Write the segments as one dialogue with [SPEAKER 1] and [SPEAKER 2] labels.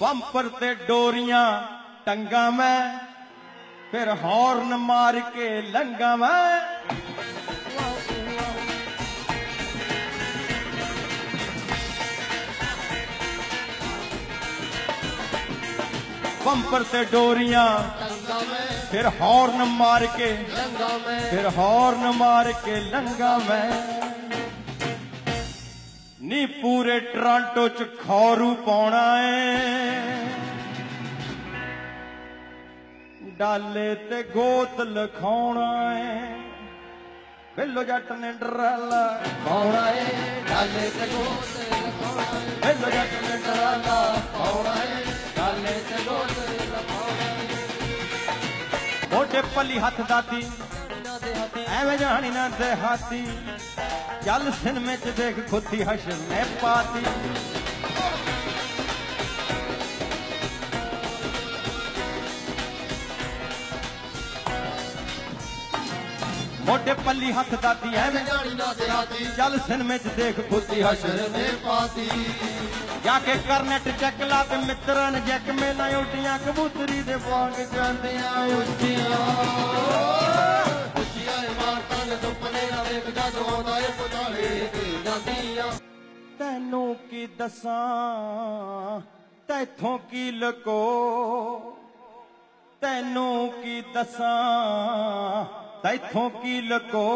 [SPEAKER 1] ਪੰਪਰ ਤੇ ਡੋਰੀਆਂ ਟੰਗਾ ਮੈਂ ਫਿਰ ਹੌਰਨ ਮਾਰ ਕੇ ਲੰਗਾ ਮੈਂ। ਪੰਪਰ ਤੇ ਡੋਰੀਆਂ
[SPEAKER 2] ਲੰਗਾ ਮੈਂ।
[SPEAKER 1] ਫਿਰ ਹੌਰਨ ਮਾਰ ਕੇ
[SPEAKER 2] ਲੰਗਾ ਮੈਂ।
[SPEAKER 1] ਫਿਰ ਹੌਰਨ ਮਾਰ ਕੇ ਲੰਗਾ ਮੈਂ। ਨੀ ਪੂਰੇ ਟਰਾਂਟੋ ਚ ਖੌਰੂ ਪਾਉਣਾ ਏ। ਡਾਲੇ ਤੇ ਗੋਤ ਲਖਾਉਣਾ ਏ। ਬਿੱਲੋ ਜੱਟ ਨੇ ਡਰਾਲਾ
[SPEAKER 2] ਪਾਉਣਾ ਏ। ਡਾਲੇ ਤੇ ਗੋਤ ਲਖਾਉਣਾ ਏ।
[SPEAKER 1] ਬਿੱਲੋ ਜੱਟ ਨੇ ਡਰਾਲਾ
[SPEAKER 2] ਪਾਉਣਾ ਏ। ਡਾਲੇ ਤੇ ਗੋਤ ਲਖਾਉਣਾ
[SPEAKER 1] ਮੋਢੇ ਪੱਲੀ ਹੱਥ ਦਾਤੀ। ਐਵੇਂ ਜਾਣੀ ਨਾ ਦੇਹਾਤੀ। ਚੱਲ ਸਿਨਮੇ ਚ ਦੇਖ ਖੁੱਤੀ ਹਸ਼ਰ ਮੈਂ ਪਾਤੀ। ਮੋਢੇ ਪੱਲੀ ਹੱਥ ਦਾਦੀ ਐਵੇਂ
[SPEAKER 2] ਜਾਣੀ ਨਾ ਦੇ
[SPEAKER 1] ਚੱਲ ਸਿਨਮੇ ਚ ਦੇਖ ਖੁੱਤੀ ਹਸ਼ਰ
[SPEAKER 2] ਨੇ ਪਾਤੀ।
[SPEAKER 1] ਜਾ ਕੇ ਕਰਨਟ ਚੱਕ ਲਾ ਤੇ ਮਿੱਤਰਾਂ ਨੇ ਜੱਕ ਮੇਲਾ ਉੱਡੀਆਂ ਕਬੂਤਰੀ ਦੇ ਵਾਂਗ ਜਾਂਦੀਆਂ ਉੱਚੀਆਂ। ਕੀ ਦੱਸਾਂ, ਤੈਥੋਂ ਕੀ ਲਕੋ, ਤੈਨੂੰ ਕੀ ਦੱਸਾਂ, ਤੈਥੋਂ ਕੀ ਲਕੋ।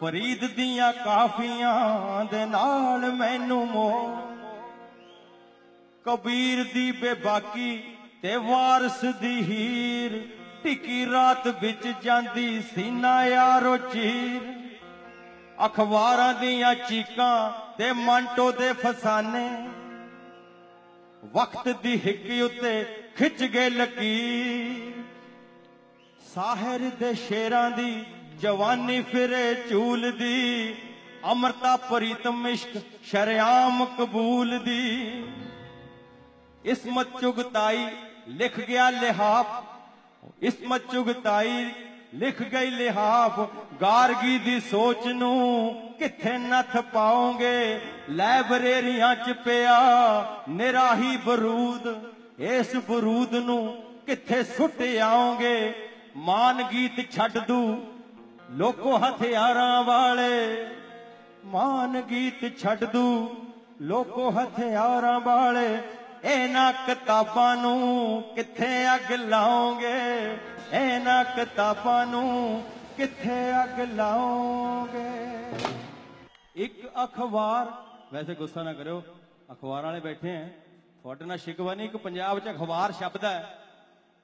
[SPEAKER 1] ਫਰੀਦ ਦੀਆਂ ਕਾਫੀਆਂ ਦੇ ਨਾਲ ਮੈਨੂੰ ਮੋਹ ਕਬੀਰ ਦੀ ਬੇਬਾਕੀ ਤੇ ਵਾਰਸ ਦੀ ਹੀਰ, ਟਿੱਕੀ ਰਾਤ ਵਿੱਚ ਜਾਂਦੀ ਸੀਨਾ ਯਾਰੋ ਚੀਰ। ਅਖਬਾਰਾਂ ਦੀਆਂ ਚੀਕਾਂ ਤੇ ਮੰਟੋ ਦੇ ਫਸਾਨੇ। ਵਕਤ ਦੀ ਹਿੱਕ ਉੱਤੇ ਖਿੱਚ ਗਏ ਲਕੀਰ। ਸਾਹਿਰ ਦੇ ਸ਼ੇਰਾਂ ਦੀ ਜਵਾਨੀ ਫਿਰੇ ਝੂਲਦੀ ਅਮਰਤਾ ਪ੍ਰੀਤਮ ਇਸ਼ਕ ਸ਼ਰਿਆਮ ਕਬੂਲ ਦੀ। ਇਸਮਤ ਚੁਗਤਾਈ ਲਿਖ ਗਿਆ ਲਿਹਾਫ। ਇਸਮਤ ਚੁਗਤਾਈ ਲਿਖ ਗਈ ਲਿਹਾਫ, ਗਾਰਗੀ ਦੀ ਸੋਚ ਨੂੰ ਕਿੱਥੇ ਨੱਥ ਪਾਓਗੇ? ਲਾਇਬ੍ਰੇਰੀਆਂ ਚ ਪਿਆ ਨਿਰਾਹੀ ਬਰੂਦ, ਇਸ ਬਰੂਦ ਨੂੰ ਕਿੱਥੇ ਸੁੱਟ ਆਓਗੇ? ਮਾਨ ਗੀਤ ਛੱਡ ਦੂ ਲੋਕੋ ਹਥਿਆਰਾਂ ਵਾਲੇ। ਮਾਨ ਗੀਤ ਛੱਡ ਦੂ ਲੋਕੋ ਹਥਿਆਰਾਂ ਵਾਲੇ। ਇਹਨਾਂ ਕਿਤਾਬਾਂ ਨੂੰ ਕਿੱਥੇ ਅੱਗ ਲਾਓਗੇ? ਇਹਨਾਂ ਕਿਤਾਬਾਂ ਨੂੰ ਕਿੱਥੇ ਅੱਗ ਲਾਓਗੇ? ਇੱਕ ਅਖਬਾਰ, ਵੈਸੇ ਗੁੱਸਾ ਨਾ ਕਰਿਓ, ਅਖਬਾਰ ਵਾਲੇ ਬੈਠੇ ਆ। ਤੁਹਾਡੇ ਨਾਲ ਸ਼ਿਕਵਾ ਨਹੀਂ, ਇੱਕ ਪੰਜਾਬ 'ਚ ਅਖਬਾਰ ਸ਼ਬਦ ਹੈ।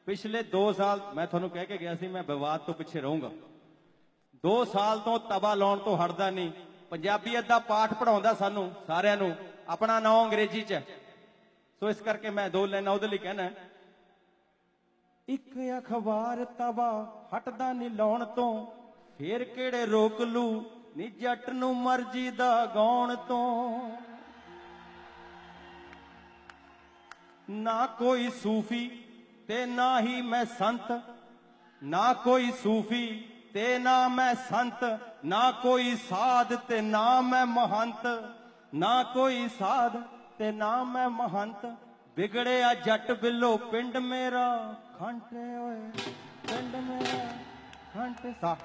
[SPEAKER 1] ਪਿਛਲੇ 2 ਸਾਲ, ਮੈਂ ਤੁਹਾਨੂੰ ਕਹਿ ਕੇ ਗਿਆ ਸੀ, ਮੈਂ ਵਿਵਾਦ ਤੋਂ ਪਿੱਛੇ ਰਹੂੰਗਾ। 2 ਸਾਲ ਤੋਂ ਤਬਾ ਲਾਉਣ ਤੋਂ ਹਟਦਾ ਨਹੀਂ। ਪੰਜਾਬੀਅਤ ਦਾ ਪਾਠ ਪੜਾਉਂਦਾ ਸਾਨੂੰ, ਸਾਰਿਆਂ ਨੂੰ, ਆਪਣਾ ਨਾਮ ਅੰਗਰੇਜ਼ੀ 'ਚ। ਸੋ ਇਸ ਕਰਕੇ ਮੈਂ ਦੋ ਲਾਈਨਾਂ ਉਹਦੇ ਲਈ ਕਹਿਣਾ ਇੱਕ ਅਖਬਾਰ ਤਵਾ ਹਟਦਾ ਨਹੀਂ ਲਾਉਣ ਤੋਂ, ਫੇਰ ਕਿਹੜੇ ਰੋਕ ਲੂ? ਨੀ ਜੱਟ ਨੂੰ ਮਰਜ਼ੀ ਦਾ ਗਾਉਣ ਤੋਂ। ਨਾ ਕੋਈ ਸੂਫੀ ਤੇ ਨਾ ਹੀ ਮੈਂ ਸੰਤ, ਨਾ ਕੋਈ ਸੂਫੀ ਤੇ ਨਾ ਮੈਂ ਸੰਤ, ਨਾ ਕੋਈ ਸਾਧ ਤੇ ਨਾ ਮੈਂ ਮਹੰਤ, ਨਾ ਕੋਈ ਸਾਧ ਤੇ ਨਾ ਮੈਂ ਮਹੰਤ। ਵਿਗੜਿਆ ਜੱਟ ਬਿੱਲੋ ਪਿੰਡ ਮੇਰਾ ਖੰਟੇ ਓਏ ਪਿੰਡ ਮੇਰਾ ਖੰਟੇ ਸਾ